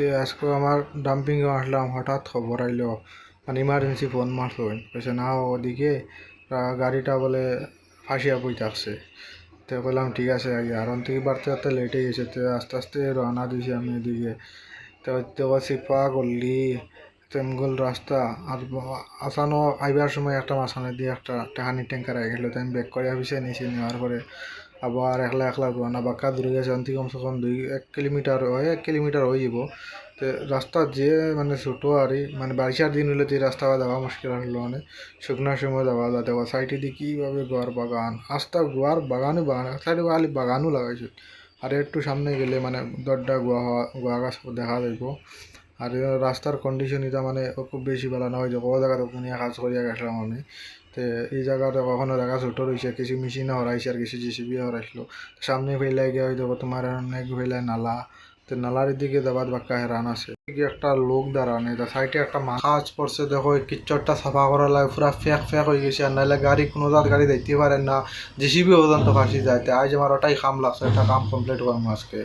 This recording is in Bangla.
তে আজকে আমার ডাম্পিংয়ে আসলাম, হঠাৎ খবর আইলো মানে ইমার্জেন্সি ফোন মারলো। কইছে না ওদিকে গাড়িটা বলে ফাঁসিয়া বই থাকছে। তো বললাম ঠিক আছে, আগে আর থেকে বাড়তে বাড়তে লেট গেছে। তো আস্তে আস্তে রওনা দিয়েছি আমি এদিকে। তো তো সিপা গল্লি তেমগল রাস্তা। আর আসানো, আইবার সময় একটা মাঝখানে দিয়ে একটা টাহানি ট্যাঙ্কার আই গেলো। তো আমি ব্যাক করে অফিসে নিয়েছি নেওয়ার পরে আবার একলা একলা রোয়ানা বাঁকা দূরে গেছে অন্তি কমসে কম দুই, এক কিলোমিটার হয়, এক কিলোমিটার হয়ে যাব। তো রাস্তা যে মানে ছোটো আর মানে বারিশার দিন হলে তো এই রাস্তা যাওয়া মুশকিল হলো মানে শুকনার সময় যাওয়া যাতে সাইডে দিয়ে কীভাবে গোয়ার বাগান, আস্তা গোয়ার বাগানও বাগান, সাইডে খালি বাগানও লাগাইছে। আর একটু সামনে গেলে মানে দরডা গোয়া গোয়া গাছ দেখা যাইব। আর রাস্তার কন্ডিশন এটা মানে খুব বেশি ভালো না হয় যে কোনো জায়গাতে কাজ করিয়া গেছিলাম আমি। তো, এই জায়গাটা কখনো জায়গা ছোটো রয়েছে কিছু মেশিনে হরাইছে আর কিছু জিসিবি হরাইছিল সামনে ফেলাই গিয়ে হয়তো তোমার অনেক ফেলাই নালা। তো নালার দিকে যাবার বাক্কা হেরান আছে। একটা লোক দাঁড়ানো, এটা সাইডে একটা মাছ পড়ছে দেখো এই কিচ্ছরটা সাফা করা লাগে পুরা ফেক ফেক হয়ে গেছে। আর নাহলে গাড়ি, কোনো জাত গাড়ি দেখতে পারে না। জিসিবি পর্যন্ত ফাঁসি যায়। তো আজ আমার ওটাই কাম লাগছে একটা কাম কমপ্লিট করব আজকে